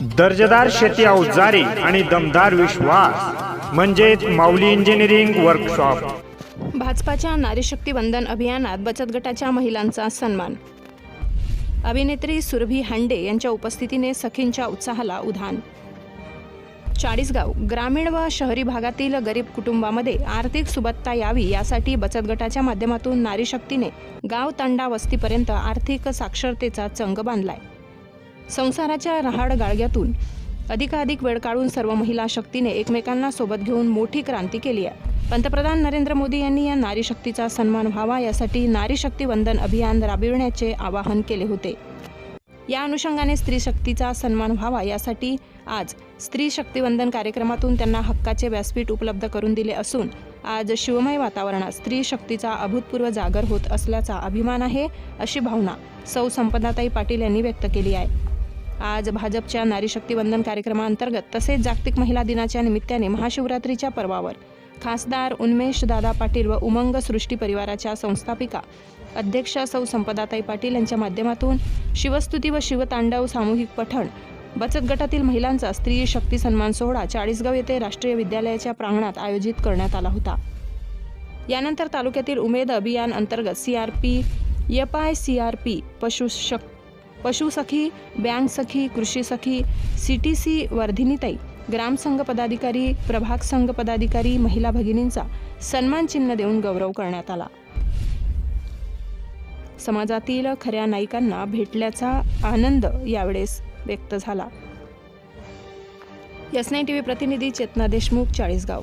दर्जेदार शेती अवजारे आणि दमदार विश्वास म्हणजेच माऊली इंजिनिअरिंग वर्कशॉप भाजपाच्या नारीशक्ती वंदन अभियानात बचत गटाच्या महिलांचा सन्मान. अभिनेत्री सुरभी हांडे यांच्या उपस्थितीने सखींच्या उत्साहाला उधाण. चाळीसगाव ग्रामीण व शहरी भागातील गरीब कुटुंबामध्ये आर्थिक सुबत्ता यावी यासाठी बचत गटाच्या माध्यमातून नारीशक्तीने गाव तंडा वस्तीपर्यंत आर्थिक साक्षरतेचा चंग बांधलाय. संसाराच्या रहाड गाळग्यातून अधिकाधिक वेळ काढून सर्व महिला शक्तीने एकमेकांना सोबत घेऊन मोठी क्रांती केली आहे. पंतप्रधान नरेंद्र मोदी यांनी या नारी शक्तीचा सन्मान व्हावा यासाठी नारी शक्ती वंदन अभियान राबविण्याचे आवाहन केले होते. या अनुषंगाने स्त्री शक्तीचा सन्मान व्हावा यासाठी आज स्त्री शक्तिवंदन कार्यक्रमातून त्यांना हक्काचे व्यासपीठ उपलब्ध करून दिले असून आज शिवमय वातावरणात स्त्री शक्तीचा अभूतपूर्व जागर होत असल्याचा अभिमान आहे अशी भावना सौ संपदाताई पाटील यांनी व्यक्त केली आहे. आज भाजपच्या नारी शक्ती वंदन कार्यक्रमाअंतर्गत तसेच जागतिक महिला दिनाच्या निमित्ताने महाशिवरात्रीच्या पर्वावर खासदार उन्मेष दादा पाटील व उमंग सृष्टी परिवाराच्या संस्थापिका अध्यक्ष सौ संपदाताई पाटील यांच्या माध्यमातून शिवस्तुती व शिवतांडव सामूहिक पठण बचत गटातील महिलांचा स्त्री शक्ती सन्मान सोहळा चाळीसगाव येथे राष्ट्रीय विद्यालयाच्या प्रांगणात आयोजित करण्यात आला होता. यानंतर तालुक्यातील उमेद अभियान अंतर्गत C R P F I C R P पशुशक्ती पशुसखी बँक सखी कृषी सखी सी टी सी वर्धिनीताई ग्रामसंघ पदाधिकारी प्रभाग संघ पदाधिकारी महिला भगिनींचा सन्मान चिन्ह देऊन गौरव करण्यात आला. समाजातील खऱ्या नायिकांना भेटल्याचा आनंद यावेळेस व्यक्त झाला. एस नाईन टी व्ही प्रतिनिधी चेतना देशमुख चाळीसगाव.